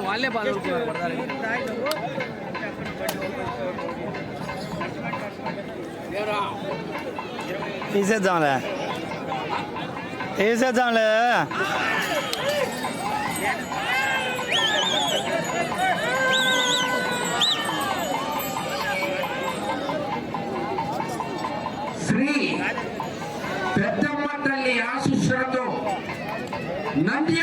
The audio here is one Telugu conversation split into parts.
వాళ్ళే బాధ తీసేద్దాంలే. తీసేద్దాంలే. శ్రీ పెద్దమ్మ తల్లి ఆశిష్యులతో నంది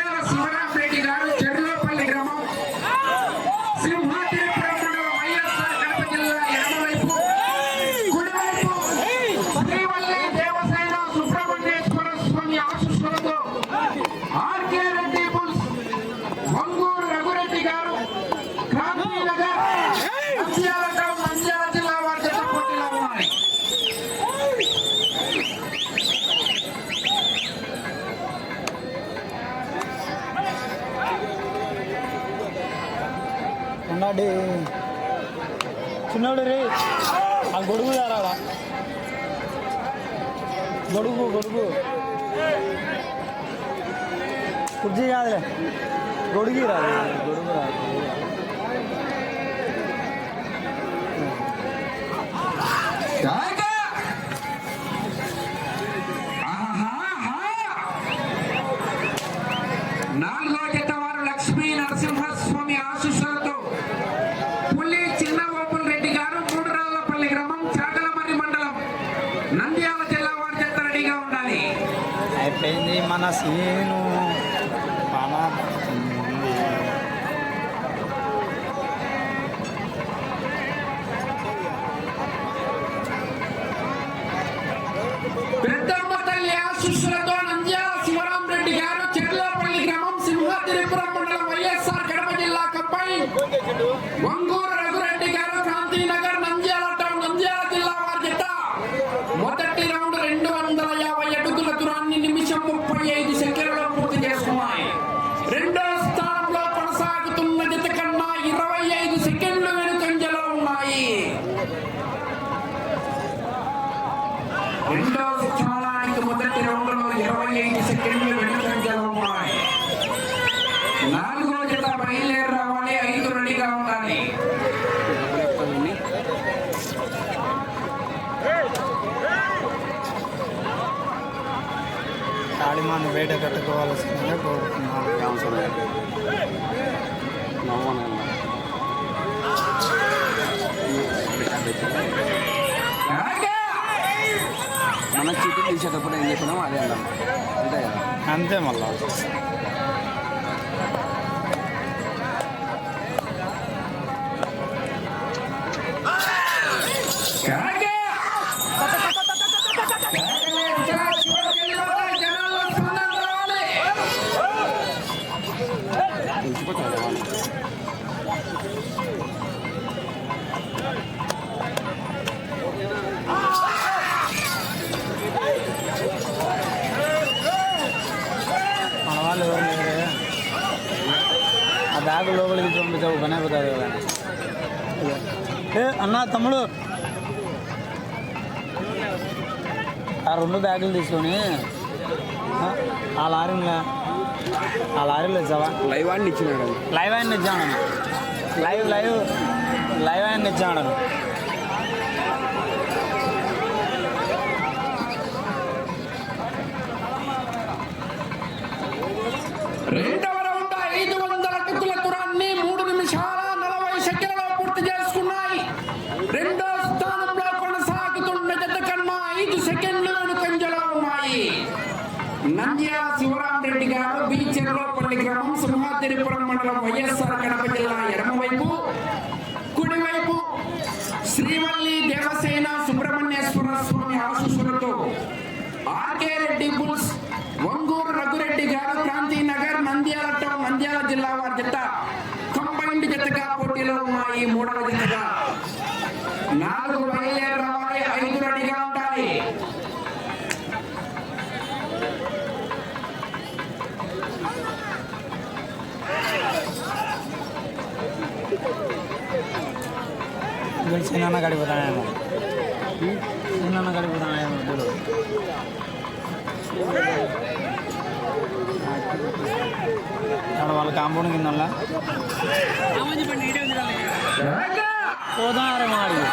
गुड़ गुड़गुरा తాళిమాను వేట కట్టుకోవాల్సిందిగా కోరుతున్నాను మన చీటీ తీసేటప్పుడు ఏం చెప్పినామో అదే అంతే కదా? అంతే మళ్ళీ. ఏ అన్న తమ్ముడు. ఆ రెండు బ్యాగులు తీసుకొని ఆ లారీలో ఆ లారీలో ఇచ్చావా? లైవ్ ఆయన ఇచ్చినాడు. లైవ్ ఆయన ఇచ్చాను లైవ్ లైవ్ లైవ్ ఆయన ఇచ్చాడు ശക്തമായി వీళ్ళు చిన్న కాడికి చిన్న కాడికి అక్కడ వాళ్ళ కాంపౌండ్ కింద పోతున్నారేమో అడిగి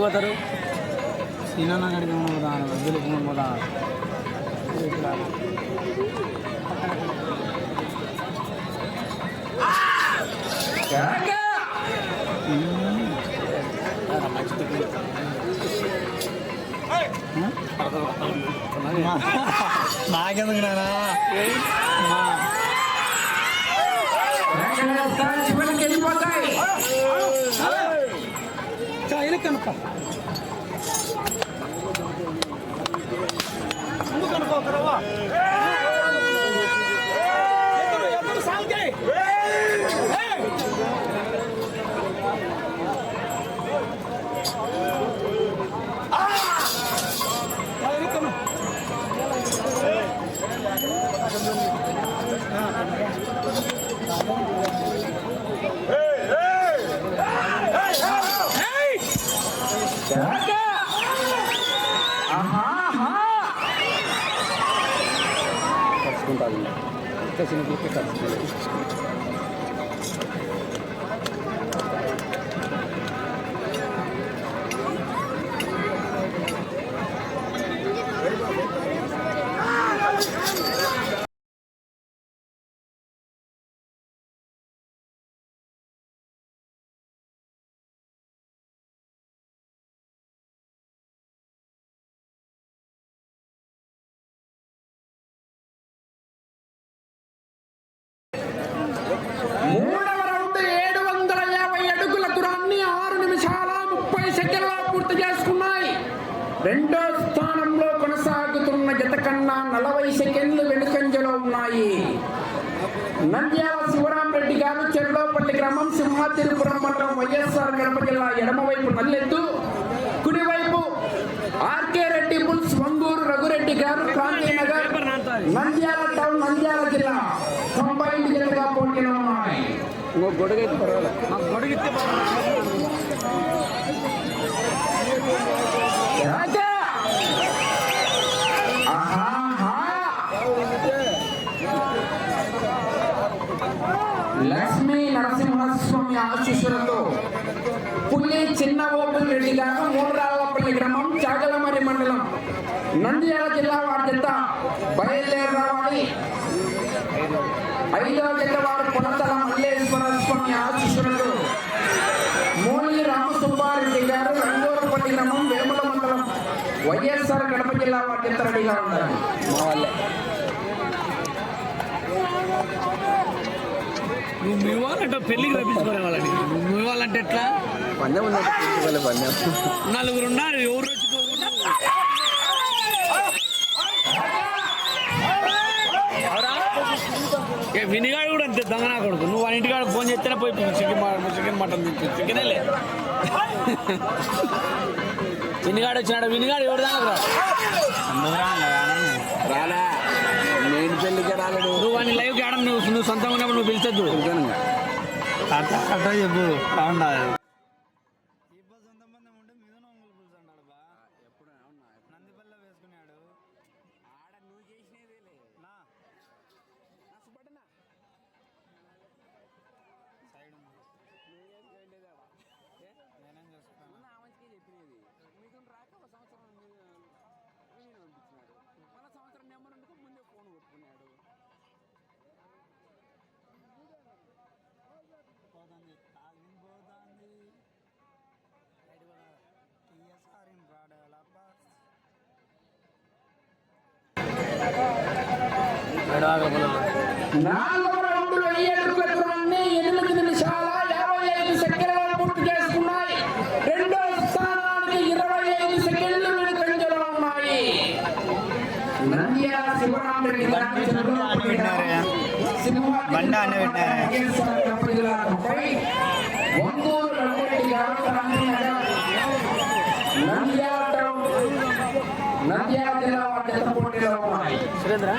పోతారు? చిన్న కాడికి పోతాను వీళ్ళు పోతాను నాకెందుకు నానా కనుక ముందు ఇంకా చిన్న పిల్లకి ఖర్చుకుంటుంది మూడవ రౌండ్ ఏడు వందల యాభై అడుగుల దూరాన్ని ఆరు నిమిషాల ముప్పై సెకండ్ల పూర్తి చేసుకున్నాయి రెండో స్థానంలో కొనసాగుతున్న జత కన్నా నలభై సెకండ్లు వెనుకంజలో ఉన్నాయి. నంద్యాల శివరామరెడ్డి గారు చెర్లోపల్లి గ్రామం సింహాద్రిపురం మండలం వైఎస్ఆర్ కడప జిల్లా ఎడమవైపు నల్లెద్దు కుడివైపు R K Reddy bulls Vanguru Raghu Reddy గారు క్రాంతినగర్ నంద్యాల టౌన్ నంద్యాల జిల్లా కంబైన్డ్ జిల్లాగా పోటీలో ఉన్నాయి. ఇంకో గొడుగు జిల్లా వారి జత బయలుదేరి రావాలి ఐదవ జత వారు కొనతల మల్లేశ్వర స్వామి ఆశీస్సులతో మోలి రామసుబ్బారెడ్డి గారు రంగోరపల్లి గ్రామం వేముల మండలం వైఎస్ఆర్ కడప జిల్లా వారి జత రెడీగా ఉన్నారు. నువ్వు మీ వాళ్ళంటే పెళ్ళికి రప్పించుకునే వాళ్ళని. నువ్వు వాళ్ళంటే ఎట్లా? పందెం నలుగురు ఉన్నారు ఎవరు వినిగాడు కూడా అంతే దొంగనా కొడుకు. నువ్వు వాళ్ళ ఇంటికాడ ఫోన్ చేస్తేనే పోయి చికెన్ చికెన్ మటన్ తింటు. చికెనేలే వినిగాడు వచ్చినాడు వినిగాడు ఎవరు దాకా రాలే నేను పెళ్ళికి రాలేడు నువ్వు. వాడిని లైవ్కి ఆడడం నువ్వు నువ్వు సొంతంగా ఉన్నప్పుడు నువ్వు పిలిచొద్దు. కట్ట చెప్పు బాగుండాలి. నాలుగవ రౌండ్లో ఏడు దూరాన్ని ఎనిమిది నిమిషాల యాభై ఐదు సెకండ్లలో పూర్తి చేసుకున్నాయి రెండో స్థానానికి ఇరవై ఐదు సెకండ్లు వెనుకంజలో ఉన్నాయి నంద్యాల నంద్యాల జిల్లా పోటీలో ఉన్నాయి. సురేంద్ర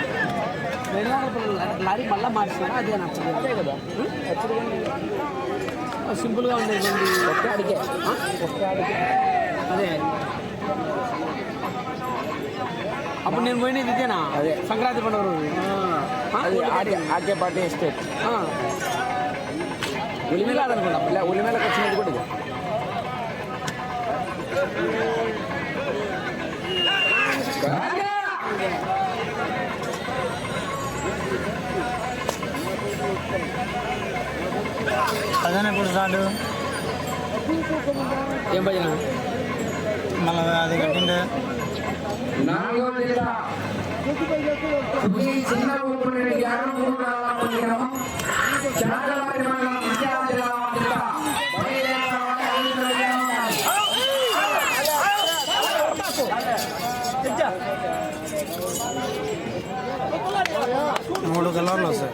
లారీ మళ్ళీ మార్చినారా అదే నచ్చదు అదే కదా సింపుల్గా ఉండేది ఒక్క అడిగే ఒక్క అడిగే అదే అప్పుడు నేను పోయినది ఇదేనా అదే. సంక్రాంతి పండుగ రోజు ఆ, అది ఆకే ఆకే పార్టీ ఎస్టేట్ ఆ. ఉలిమి కాదనుకున్నా ఇలా ఉలిమేలకు వచ్చినది కూడా అదే ఇప్పుడు స్టార్ట్. ఏం భజన మళ్ళీ అది కట్టిండే చిన్న మూడు కలర్లు వస్తాయి.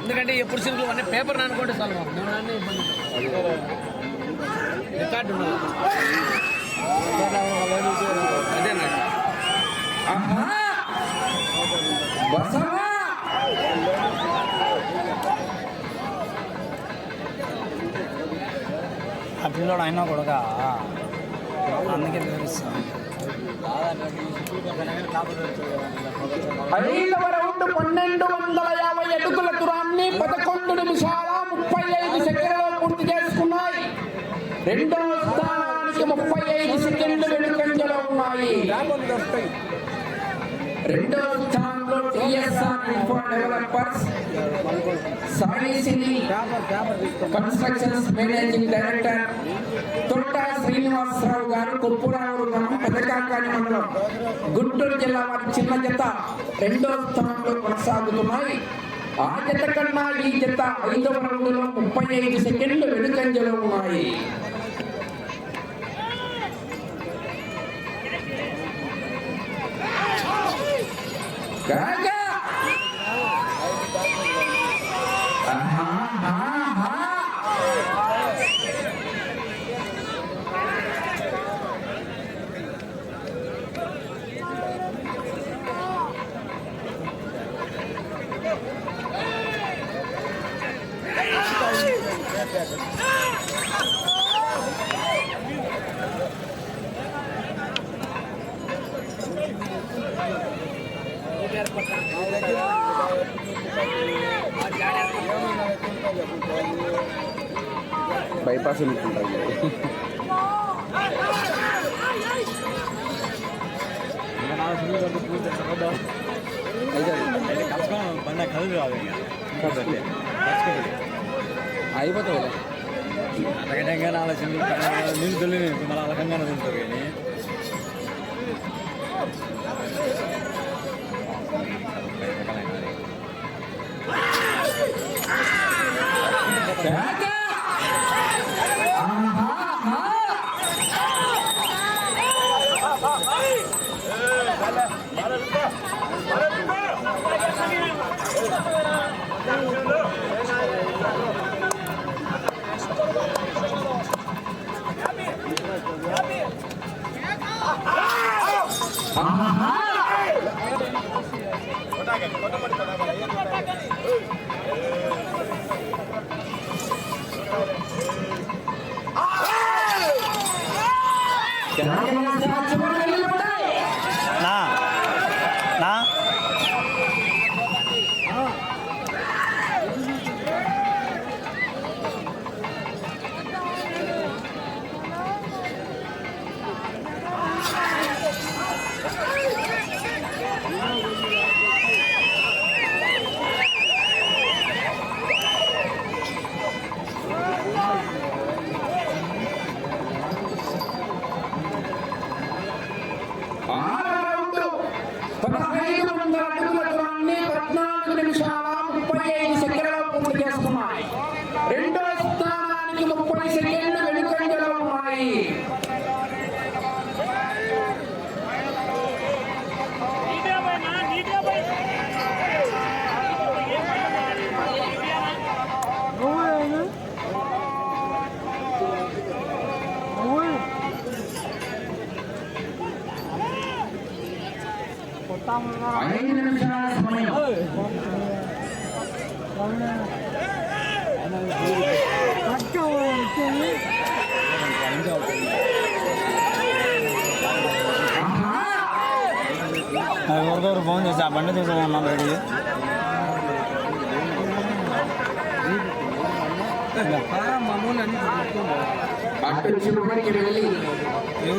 ఎందుకంటే ఎప్పుడు సిరుకులు అన్నీ పేపర్ అనుకోండి సార్ మాకు మేము అన్నీ ఇబ్బంది. రికార్డు ఉన్నది అదే నాకు ఆహా బసవా ఆ పిల్లోడు అయినా కొడుక అందుకే వివరిస్తాను. పన్నెండు వందల యాభై అడుగుల దూరాన్ని పదకొండు నిమిషాల ముప్పై ఐదు సెకండ్లలో పూర్తి చేసుకున్నాయి. రెండవ స్థానానికి ముప్పై ఐదు సెకండ్లు వెనుకంజలో ఉన్నాయి. రెండవ స్థానంలో T S R info developers Sai constructions managing director Totta Srinivasa Rao గారు కొప్పురావు గ్రామం పెదకాకాని మండలం గుంటూరు జిల్లా వారి చిన్న జత రెండో స్థానంలో కొనసాగుతున్నాయి. ఆ జత కన్నా ఈ జత ఐదవ రౌండ్లో ముప్పై ఐదు సెకండ్లు వెనుకంజలో ఉన్నాయి. Right? అయిపోతుంది తెలంగాణ ఆలోచన నేను తెలియదు మళ్ళీ అలకంగానే ఉంటుంది కానీ. కాకా నా పదహైదు వందల అడుగుల దాన్ని పద్నాలుగు నిమిషాల ఎవరికొకరు ఫోన్ చేసి ఆ బండి తీసుకోమన్నాను రెడీ.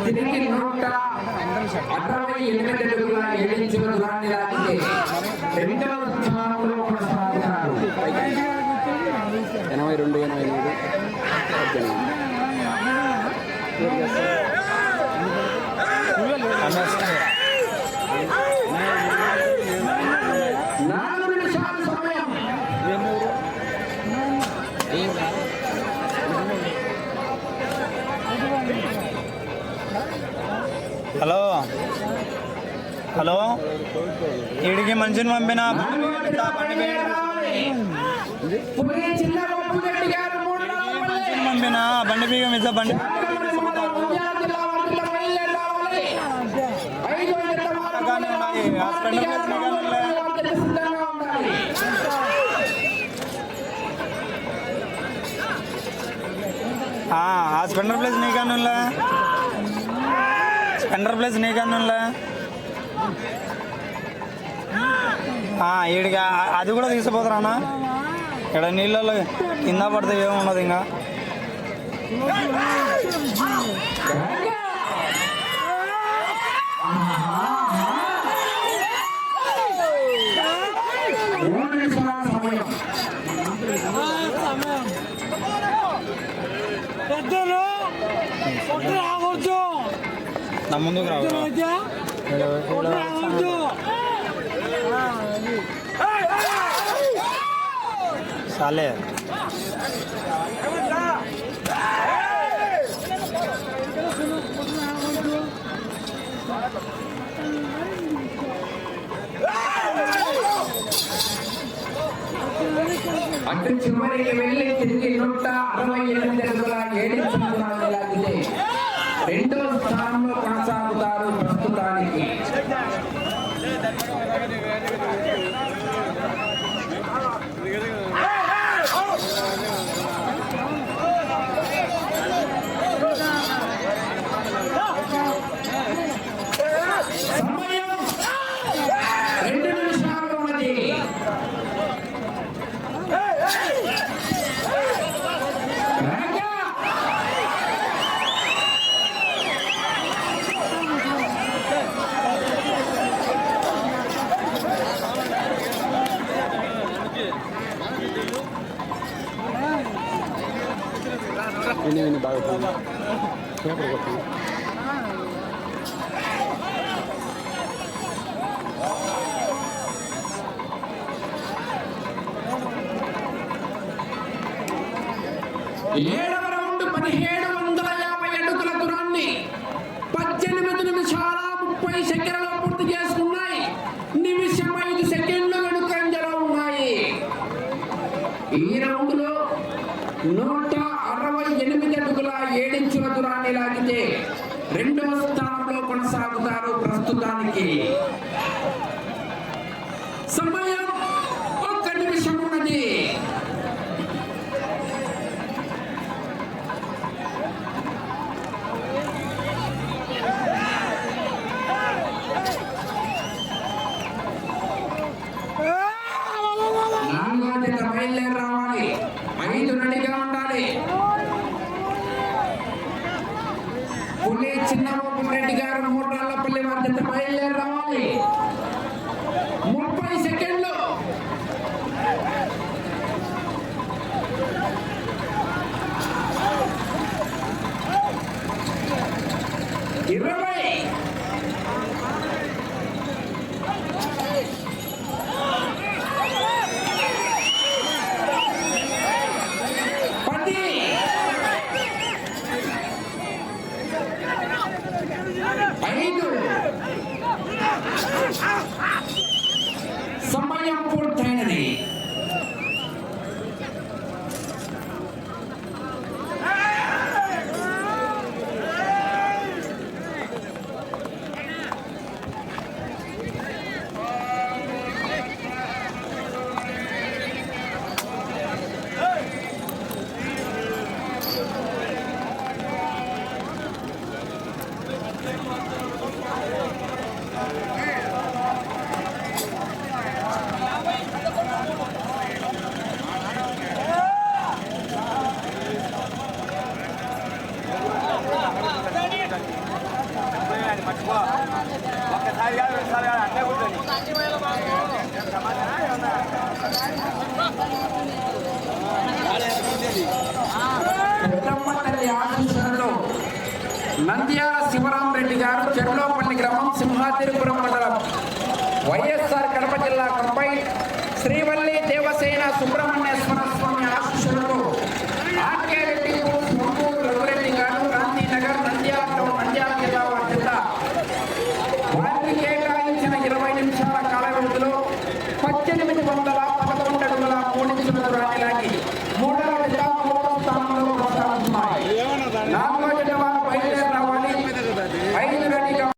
తిరిగి నూట అరవై ఎనిమిది అడుగుల ఏడించిన దూరాన్ని లాగితే రెండవ స్థానంలో కొనసాగుతారు ఎనభై రెండు ఎనభై మూడు పద్దెనిమిది నిమిషాల సమయం హలో. హలో. వీడికి మనిషిని పంపిన. పంపిన? బండి బీగం ఇస్తా బండి నంద్యాల జిల్లా వార్తల బయలుదేరి రావాలి. ఐదో జత వారు కానీ ఉన్నాయి. హాస్పిటల్ కేసు కానీ ఉన్నాయి. వార్తలు సిద్ధంగా ఉండాలి. ఆ స్పెండర్ ప్లేస్ నీకన్నులా స్పెండర్ ప్లేస్ నీ ఈడికి ఆ- అది కూడా తీసుకుపోతారా ఇక్కడ నీళ్ళలో కింద పడితే ఏముండదు ఇంకా. నా ముందుకు రావు చాలే అటు చివరికి వెళ్ళి తిరిగి నూట అరవై ఎనిమిది అడుగుల ఏడించిన దూరాన్ని లాగితే రెండో స్థానంలో కొనసాగుతారు ప్రస్తుతానికి సమయం రెండు నిమిషాలు ఉన్నది రాజా విని విని బాగా పేపర్ కొట్టి ఏడవ రౌండ్ పదిహేడు వందల యాభై అడుగుల దూరాన్ని పద్దెనిమిది నిమిషాల ముప్పై సెకండ్లలో పూర్తి చేసుకున్నాయి నిమిషం ఐదు సెకండ్లు వెనుకంజలో ఉన్నాయి ఈ రౌండ్లో నూట చిన్నబాబు రెడ్డి గారు మూడు మూడ్రాళ్ళపల్లి వారి జత బయలుదేరి రావాలి ముప్పై సెకండ్లు ఇరవై సమయం పూర్తయినది పెద్దమ్మ తల్లి ఆశీస్సులతో నంద్యాల